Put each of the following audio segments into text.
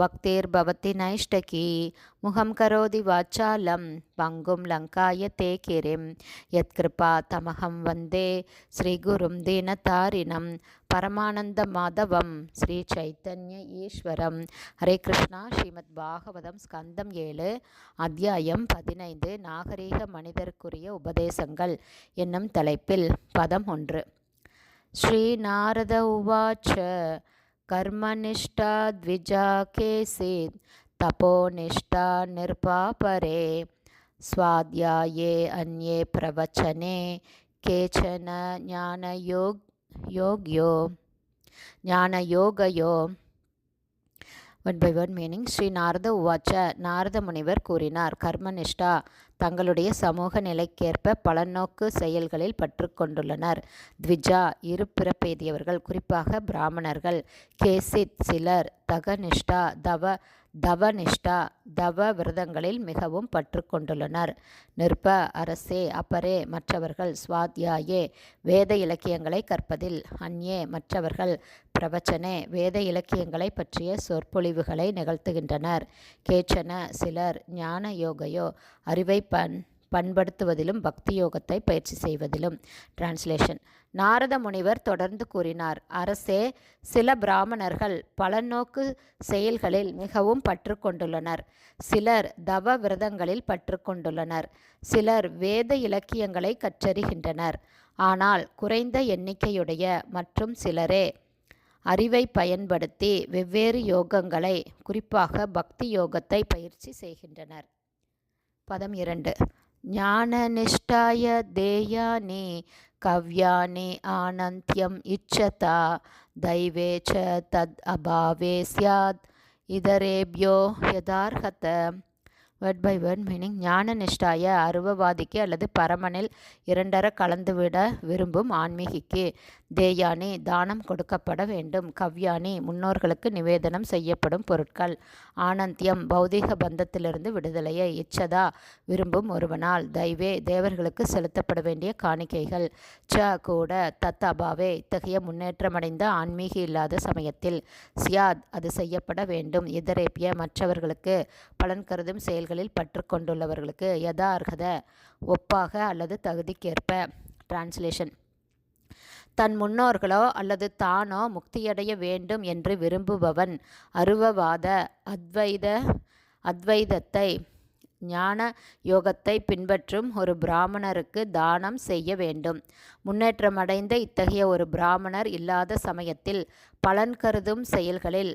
பக்திர்பவதி நைஷ்டகி முகம் கரோதி வாச்சாலம் பங்கும் லங்காய தே கிரிம் யத்கிருபா தமகம் வந்தே ஸ்ரீகுரும் தீனதாரிணம் பரமானந்த மாதவம் ஸ்ரீ சைத்தன்ய ஈஸ்வரம் ஹரே கிருஷ்ணா ஸ்ரீமத் பாகவதம் ஸ்கந்தம் ஏழு அத்தியாயம் பதினைந்து நாகரீக மனிதருக்குரிய உபதேசங்கள் என்னும் தலைப்பில் பதம் ஒன்று. ஸ்ரீ நாரத உவாச்ச कर्मनिष्ठा द्विजा केसीत् तपोनिष्ठा निर्पापरे स्वाध्याये अन्ये प्रवचने केचन ज्ञानयोग योग्यो ஞானயோகயோ one by one meaning Shri Narada உவாச்ச நாரத முனிவர் கூறினார் கர்மனிஷ்டா தங்களுடைய சமூக நிலைக்கேற்ப பலநோக்கு செயல்களில் பற்று கொண்டுள்ளனர் த்விஜா இரு பிறப்பெய்தியவர்கள் குறிப்பாக பிராமணர்கள். கேசித் சிலர் தகனிஷ்டா தவ தவனிஷ்டா தவ விரதங்களில் மிகவும் பற்று கொண்டுள்ளனர் நிற்ப அரசே அப்பரே மற்றவர்கள் சுவாத்தியாயே வேத இலக்கியங்களை கற்பதில். அந்யே மற்றவர்கள் பிரவச்சனே வேத இலக்கியங்களை பற்றிய சொற்பொழிவுகளை நிகழ்த்துகின்றனர். கேச்சன சிலர் ஞான யோகையோ அறிவை பண் பண்படுத்துவதிலும் பக்தி யோகத்தை பயிற்சி செய்வதிலும். டிரான்ஸ்லேஷன் நாரத முனிவர் தொடர்ந்து கூறினார் அரசே சில பிராமணர்கள் பலநோக்கு செயல்களில் மிகவும் பற்று கொண்டுள்ளனர். சிலர் தவ விரதங்களில் பற்று கொண்டுள்ளனர். சிலர் வேத இலக்கியங்களை கற்றறிகின்றனர். ஆனால் குறைந்த எண்ணிக்கையுடைய மற்றும் சிலரே அறிவை பயன்படுத்தி வெவ்வேறு யோகங்களை குறிப்பாக பக்தி யோகத்தை பயிற்சி செய்கின்றனர். பதம் இரண்டு. ஞானநிஷ்டாய தேயானி கவ்யானி ஆனந்தியம் இச்சதா தைவே ச தத் அபாவே சியாத் இதரேபியோ யதார்ஹத. வேர்ட் பை வேர்ட் மீனிங் ஞான நிஷ்டாய அருவவாதிக்கு அல்லது பரமனில் இரண்டர கலந்துவிட விரும்பும் ஆன்மீகிக்கு. தேயானி தானம் கொடுக்கப்பட வேண்டும். கவ்யானி முன்னோர்களுக்கு நிவேதனம் செய்யப்படும் பொருட்கள். ஆனந்தியம் பௌதீக பந்தத்திலிருந்து விடுதலையை இச்சதா விரும்பும் ஒருவனால். தெய்வே தேவர்களுக்கு செலுத்தப்பட வேண்டிய காணிக்கைகள். ச கூட தத் அபாவே இத்தகைய முன்னேற்றமடைந்த ஆன்மீகி இல்லாத சமயத்தில். சியாத் அது செய்யப்பட வேண்டும். இதரேப்பிய மற்றவர்களுக்கு பலன் கருதும் செயல் செயல்களில் பற்று கொண்டுள்ளவர்களுக்கு ஒப்பாக அல்லது தகுதிக்கேற்ப. டிரான்ஸ்லேஷன் தன் முன்னோர்களோ அல்லது தானோ முக்தியடைய வேண்டும் என்று விரும்புபவன் அருவவாத அத்வைத அத்வைதத்தை ஞான யோகத்தை பின்பற்றும் ஒரு பிராமணருக்கு தானம் செய்ய வேண்டும். முன்னேற்றமடைந்த இத்தகைய ஒரு பிராமணர் இல்லாத சமயத்தில் பலன் கருதும் செயல்களில்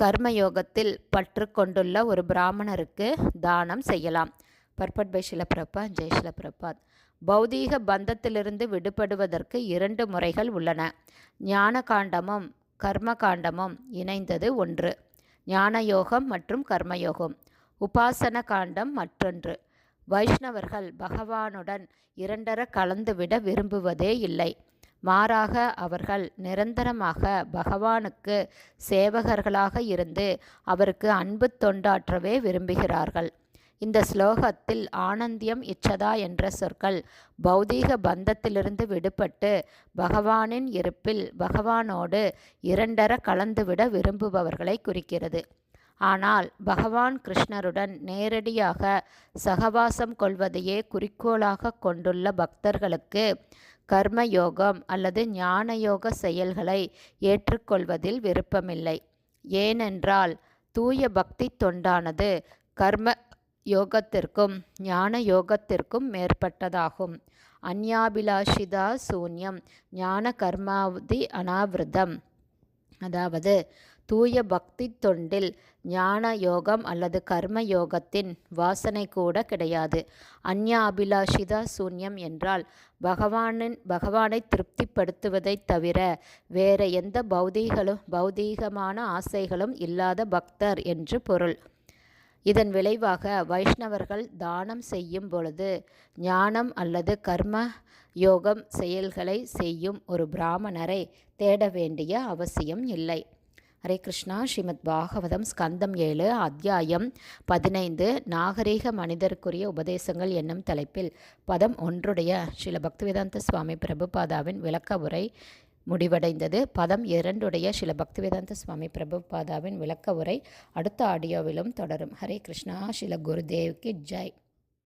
கர்மயோகத்தில் பற்று கொண்டுள்ள ஒரு பிராமணருக்கு தானம் செய்யலாம். பர்பட் பை ஷிலப்பிரபா ஜெய் ஷிலப்பிரபாத் பௌதீக பந்தத்திலிருந்து விடுபடுவதற்கு இரண்டு முறைகள் உள்ளன. ஞான காண்டமும் கர்ம காண்டமும் இணைந்தது ஒன்று. ஞான யோகம் மற்றும் கர்மயோகம். உபாசன காண்டம் மற்றொன்று. வைஷ்ணவர்கள் பகவானுடன் இரண்டர கலந்துவிட விரும்புவதே இல்லை. மாறாக அவர்கள் நிரந்தரமாக பகவானுக்கு சேவகர்களாக இருந்து அவருக்கு அன்பு தொண்டாற்றவே விரும்புகிறார்கள். இந்த ஸ்லோகத்தில் ஆனந்தியம் இச்சதா என்ற சொற்கள் பௌதீக பந்தத்திலிருந்து விடுபட்டு பகவானின் இருப்பில் பகவானோடு இரண்டர கலந்துவிட விரும்புபவர்களை குறிக்கிறது. ஆனால் பகவான் கிருஷ்ணருடன் நேரடியாக சகவாசம் கொள்வதையே குறிக்கோளாக கொண்டுள்ள பக்தர்களுக்கு கர்மயோகம் அல்லது ஞானயோக செயல்களை ஏற்றுக்கொள்வதில் விருப்பமில்லை. ஏனென்றால் தூய பக்தி தொண்டானது கர்ம யோகத்திற்கும் ஞான யோகத்திற்கும் மேற்பட்டதாகும். அந்யாபிலாஷிதா சூன்யம் ஞான கர்மாவதி அனாவிரதம். அதாவது தூய பக்தி தொண்டில் ஞான யோகம் அல்லது கர்ம யோகத்தின் வாசனை கூட கிடையாது. அந்யா அபிலாஷிதா சூன்யம் என்றால் பகவானின் பகவானை திருப்திப்படுத்துவதைத் தவிர வேற எந்த பௌதீகளும் பௌதீகமான ஆசைகளும் இல்லாத பக்தர் என்று பொருள். இதன் விளைவாக வைஷ்ணவர்கள் தானம் செய்யும் பொழுது ஞானம் அல்லது கர்ம யோகம் செயல்களை செய்யும் ஒரு பிராமணரை தேட வேண்டிய அவசியம் இல்லை. ஹரே கிருஷ்ணா. ஸ்ரீமத் பாகவதம் ஸ்கந்தம் ஏழு அத்தியாயம் பதினைந்து நாகரீக மனிதருக்குரிய உபதேசங்கள் என்னும் தலைப்பில். பதம் ஒன்றுடைய ஸ்ரீல பக்திவேதாந்த சுவாமி பிரபுபாதாவின் விளக்க உரை முடிவடைந்தது. பதம் இரண்டுடைய ஸ்ரீல பக்திவேதாந்த சுவாமி பிரபுபாதாவின் விளக்க உரை அடுத்த ஆடியோவிலும் தொடரும். ஹரே கிருஷ்ணா. ஸ்ரீல குருதேவ்க்கு ஜெய்.